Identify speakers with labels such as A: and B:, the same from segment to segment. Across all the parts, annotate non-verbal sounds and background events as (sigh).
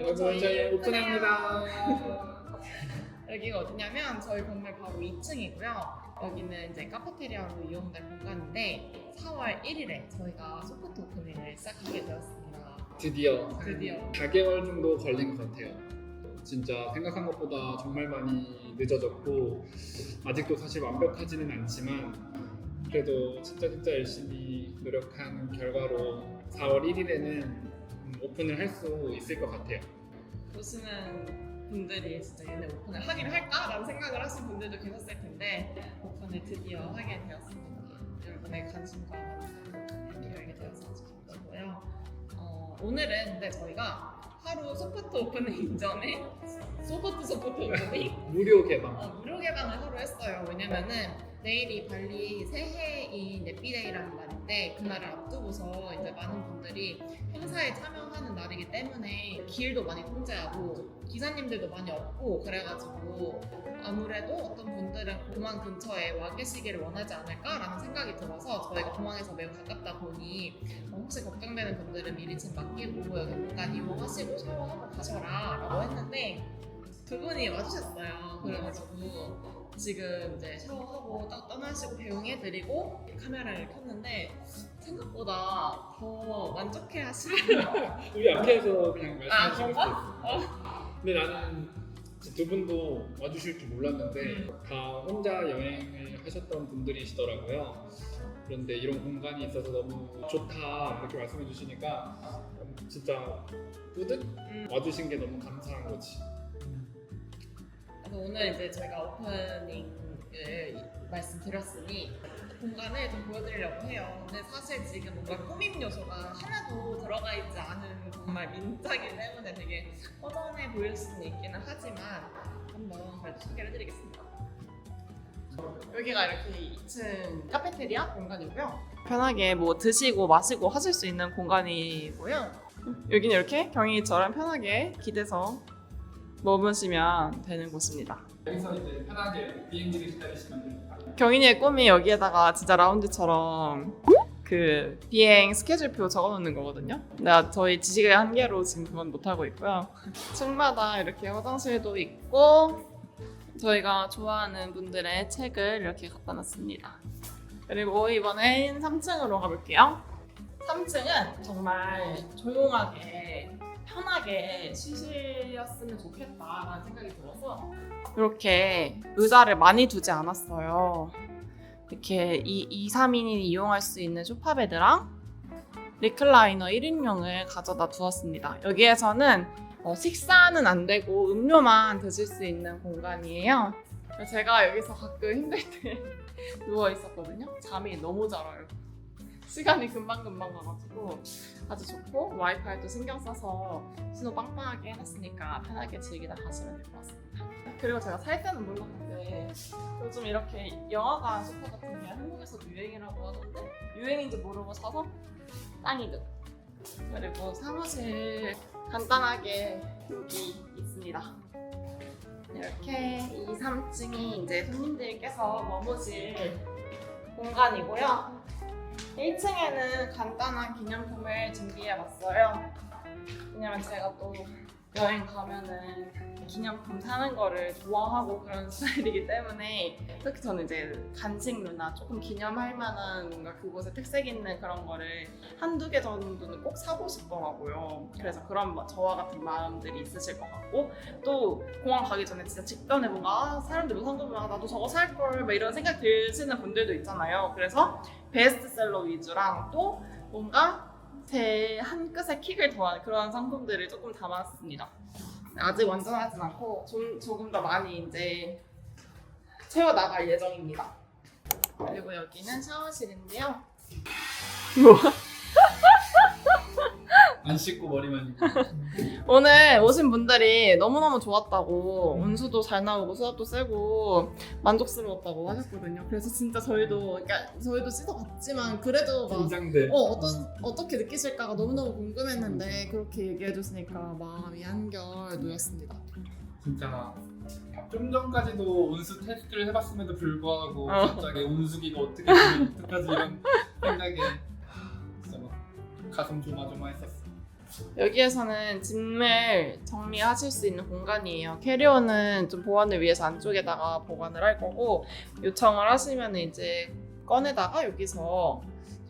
A: 여러분 저희 오픈합니다.
B: 여기가 어디냐면 저희 건물 바로 2층이고요. 여기는 이제 카페테리아로 이용될 공간인데 4월 1일에 저희가 소프트 오프닝을 시작하게 되었습니다.
A: 드디어
B: 드디어
A: 4개월 정도 걸린 것 같아요. 진짜 생각한 것보다 정말 많이 늦어졌고 아직도 사실 완벽하지는 않지만 그래도 진짜 진짜 열심히 노력한 결과로 4월 1일에는 오픈을 할 수 있을 것 같아요.
B: 보시는 분들이 진짜 얘네 오픈을 하긴 할까라는 생각을 하신 분들도 계셨을 텐데 오픈을 드디어 하게 되었습니다. 여러분의 관심과 열게 되어서 기쁘고요. 어, 오늘은 근데 저희가 하루 소프트 오프닝 이전에 소프트 소프트 오프닝
A: 무료 개방.
B: 어, 무료 개방을 하루 했어요. 왜냐면은 내일이 발리 새해인 네피데이라는 날인데 그날을 앞두고서 이제 많은 분들이 행사에 참여하는 날이기 때문에 길도 많이 통제하고 기사님들도 많이 없고 그래가지고 아무래도 어떤 분들은 공항 근처에 와 계시기를 원하지 않을까라는 생각이 들어서 저희가 공항에서 매우 가깝다 보니 어, 혹시 걱정되는 분들은 미리 짐 맡기고 여기 공간 이용하시고 샤워하고 가셔라 라고 했는데 두 분이 와주셨어요. 그래가지고 지금 이제 샤워하고 딱 떠나시고 배웅해드리고 카메라를 켰는데 생각보다 더 만족해 하시더라고요. (laughs)
A: 우리 앞에서 그냥
B: 아,
A: 수도
B: 그런가?
A: 있어요. 근데 나는 두 분도 와주실 줄 몰랐는데 다 혼자 여행을 하셨던 분들이시더라고요. 그런데 이런 공간이 있어서 너무 좋다 이렇게 말씀해 주시니까 진짜 뿌듯
B: 음.
A: 와주신 게 너무 감사한 거지.
B: 그래서 오늘 이제 저희가 오프닝을 말씀드렸으니 공간을 좀 보여드리려고 해요. 근데 사실 지금 뭔가 꾸밈 요소가 하나도 들어가 있지 않은 정말 민자기 때문에 되게 허전해 보일 수는 있기는 하지만 한번 그래도 소개를 해드리겠습니다. 여기가 이렇게 2층 카페테리아 공간이고요. 편하게 뭐 드시고 마시고 하실 수 있는 공간이고요. 여기는 이렇게 경희처럼 편하게 기대서 머무시면 되는 곳입니다.
A: 여기서 이제 편하게 비행기를 기다리시면 됩니다.
B: 경인이의 꿈이 여기에다가 진짜 라운지처럼 그 비행 스케줄표 적어놓는 거거든요. 나 저희 지식의 한계로 지금 그건 못하고 있고요. (laughs) 층마다 이렇게 화장실도 있고 저희가 좋아하는 분들의 책을 이렇게 갖다 놨습니다. 그리고 이번엔 3층으로 가볼게요. 3층은 정말 조용하게 편하게 쉬셨으면 좋겠다라는 생각이 들어서 이렇게 의자를 많이 두지 않았어요. 이렇게 2, 2 3인이 이용할 수 있는 소파베드랑 리클라이너 1인용을 가져다 두었습니다. 여기에서는 어, 식사는 안 되고 음료만 드실 수 있는 공간이에요. 제가 여기서 가끔 힘들 때 (laughs) 누워 있었거든요. 잠이 너무 잘 와요. 시간이 금방금방 가가지고 아주 좋고 와이파이도 신경 써서 신호 빵빵하게 해놨으니까 편하게 즐기다 가시면 될 것 같습니다. 그리고 제가 살 때는 몰랐는데 요즘 이렇게 영화관 소파 같은 게 한국에서도 유행이라고 하던데 유행인지 모르고 사서 짱이득. 그리고 사무실 간단하게 여기 있습니다. 이렇게 2, 3층이 이제 손님들께서 머무실 공간이고요. 1층에는 간단한 기념품을 준비해봤어요. 왜냐면 제가 또 여행 가면은 기념품 사는 거를 좋아하고 그런 (laughs) 스타일이기 때문에 특히 저는 이제 간식류나 조금 기념할 만한 뭔가 그곳에 특색 있는 그런 거를 한두 개 정도는 꼭 사고 싶더라고요. 그래서 그런 뭐 저와 같은 마음들이 있으실 것 같고 또 공항 가기 전에 진짜 직전에 뭔가 아, 사람들 뭐 산거 보면 아, 나도 저거 살걸 뭐 이런 생각 드시는 분들도 있잖아요. 그래서 베스트셀러 위주랑 또 뭔가 제 한 끗의 킥을 더한 그런 상품들을 조금 담았습니다. 아직 완전하진 않고 좀 조금 더 많이 이제 채워 나갈 예정입니다. 그리고 여기는 샤워실인데요.
A: 안 씻고 머리만 입고. (laughs)
B: 오늘 오신 분들이 너무너무 좋았다고 온수도 잘 나오고 수압도 세고 만족스러웠다고 하셨거든요. 그래서 진짜 저희도 그러니까 저희도 씻어봤지만 그래도 막
A: 긴장돼.
B: 어, 어떤 어떻게 느끼실까가 너무너무 궁금했는데 그렇게 얘기해 주시니까 마음이 한결 놓였습니다.
A: 진짜 좀 전까지도 온수 테스트를 해봤음에도 불구하고
B: 어.
A: 갑자기 온수기가 어떻게 되면 어떡하지 이런 생각에 진짜 막 가슴 조마조마했었어.
B: 여기에서는 짐을 정리하실 수 있는 공간이에요. 캐리어는 좀 보관을 위해서 안쪽에다가 보관을 할 거고 요청을 하시면 이제 꺼내다가 여기서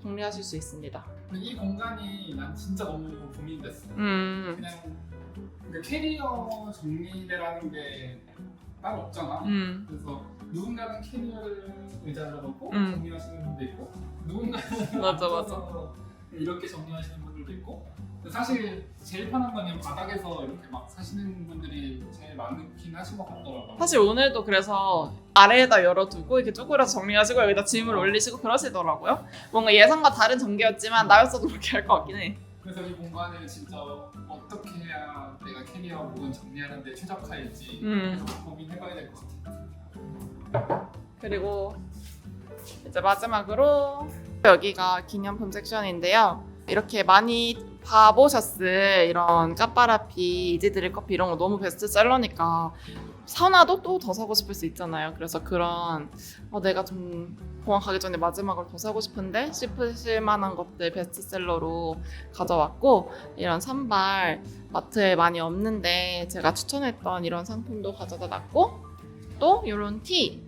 B: 정리하실 수 있습니다.
A: 이 공간이 난 진짜 너무 고민됐어.
B: 음,
A: 그냥 그 캐리어 정리대라는 게 따로 없잖아.
B: 음,
A: 그래서 누군가는 캐리어를 의자로 놓고
B: 음.
A: 정리하시는 분도 있고 누군가는
B: 맞아, 맞아.
A: 앉아서 (laughs) 이렇게 정리하시는 분들도 있고 사실 제일 편한 거는 바닥에서 이렇게 막 사시는 분들이 제일 많긴 하신 것 같더라고요.
B: 사실 오늘도 그래서 아래에다 열어두고 이렇게 쪼그려서 정리하시고 여기다 짐을 올리시고 그러시더라고요. 뭔가 예상과 다른 전개였지만 나였어도 그렇게 할 것 같긴 해.
A: 그래서 이 공간을 진짜 어떻게 해야 내가 캐리어 부분 정리하는데 최적화일지
B: 음.
A: 계속 고민해봐야 될 것 같아.
B: 그리고 이제 마지막으로 여기가 기념품 섹션인데요. 이렇게 많이 봐보셨을 이런 까빠라피, 이지드릴 커피 이런 거 너무 베스트셀러니까 사놔도 또 더 사고 싶을 수 있잖아요. 그래서 그런 어, 내가 좀 공항 가기 전에 마지막으로 더 사고 싶은데 싶으실 만한 것들 베스트셀러로 가져왔고 이런 산발 마트에 많이 없는데 제가 추천했던 이런 상품도 가져다 놨고 또 이런 티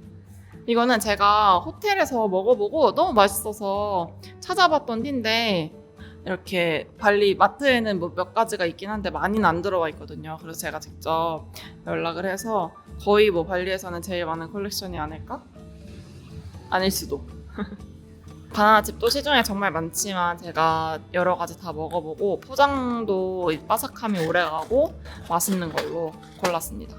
B: 이거는 제가 호텔에서 먹어보고 너무 맛있어서 찾아봤던 티인데 이렇게 발리 마트에는 뭐 몇 가지가 있긴 한데 많이는 안 들어와 있거든요. 그래서 제가 직접 연락을 해서 거의 뭐 발리에서는 제일 많은 컬렉션이 아닐까? 아닐 수도. (laughs) 바나나 칩도 시중에 정말 많지만 제가 여러 가지 다 먹어보고 포장도 바삭함이 오래가고 맛있는 걸로 골랐습니다.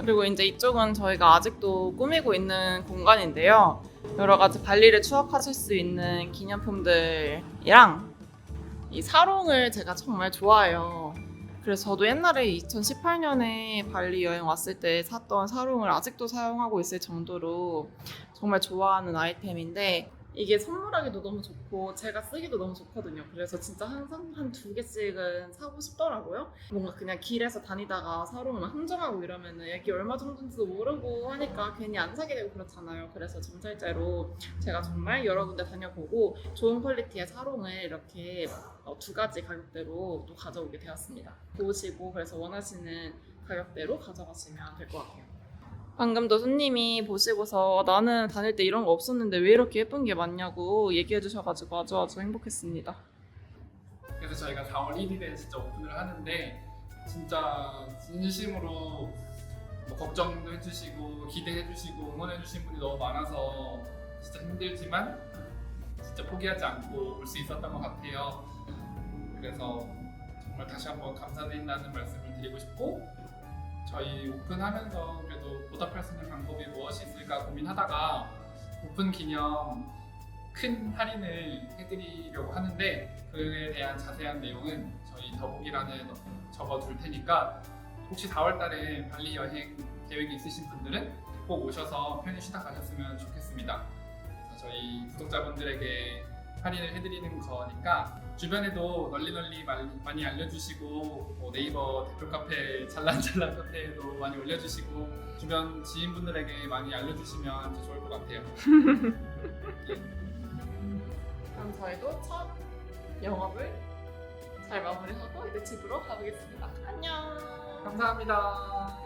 B: 그리고 이제 이쪽은 저희가 아직도 꾸미고 있는 공간인데요. 여러 가지 발리를 추억하실 수 있는 기념품들이랑 이 사롱을 제가 정말 좋아해요. 그래서 저도 옛날에 2018년에 발리 여행 왔을 때 샀던 사롱을 아직도 사용하고 있을 정도로 정말 좋아하는 아이템인데 이게 선물하기도 너무 좋고 제가 쓰기도 너무 좋거든요. 그래서 진짜 항상 한 두 개씩은 사고 싶더라고요. 뭔가 그냥 길에서 다니다가 사롱을 막 흥정하고 이러면은 이게 얼마 정도인지도 모르고 하니까 괜히 안 사게 되고 그렇잖아요. 그래서 정찰제로 제가 정말 여러 군데 다녀보고 좋은 퀄리티의 사롱을 이렇게 어, 두 가지 가격대로 또 가져오게 되었습니다. 보시고 그래서 원하시는 가격대로 가져가시면 될 것 같아요. 방금도 손님이 보시고서 나는 다닐 때 이런 거 없었는데 왜 이렇게 예쁜 게 많냐고 얘기해 주셔가지고 아주 아주 행복했습니다.
A: 그래서 저희가 4월 1일에 진짜 오픈을 하는데 진짜 진심으로 뭐 걱정도 해주시고 기대해주시고 응원해주신 분이 너무 많아서 진짜 힘들지만 진짜 포기하지 않고 올 수 있었던 것 같아요. 그래서 정말 다시 한번 감사드린다는 말씀을 드리고 싶고 저희 오픈하면서 그래도 보답할 수 있는 방법이 무엇이 있을까 고민하다가 오픈 기념 큰 할인을 해드리려고 하는데 그에 대한 자세한 내용은 저희 더보기란에 적어둘 테니까 혹시 4월달에 발리 여행 계획이 있으신 분들은 꼭 오셔서 편히 쉬다 가셨으면 좋겠습니다. 저희 구독자분들에게 할인을 해드리는 거니까 주변에도 널리 널리 많이, 많이 알려주시고 뭐 네이버 대표 카페 잘란잘란 카페에도 많이 올려주시고 주변 지인분들에게 많이 알려주시면 더 좋을 것 같아요. (laughs)
B: 그럼 저희도 첫 영업을 잘 마무리하고 이제 집으로 가보겠습니다. 안녕.
A: 감사합니다.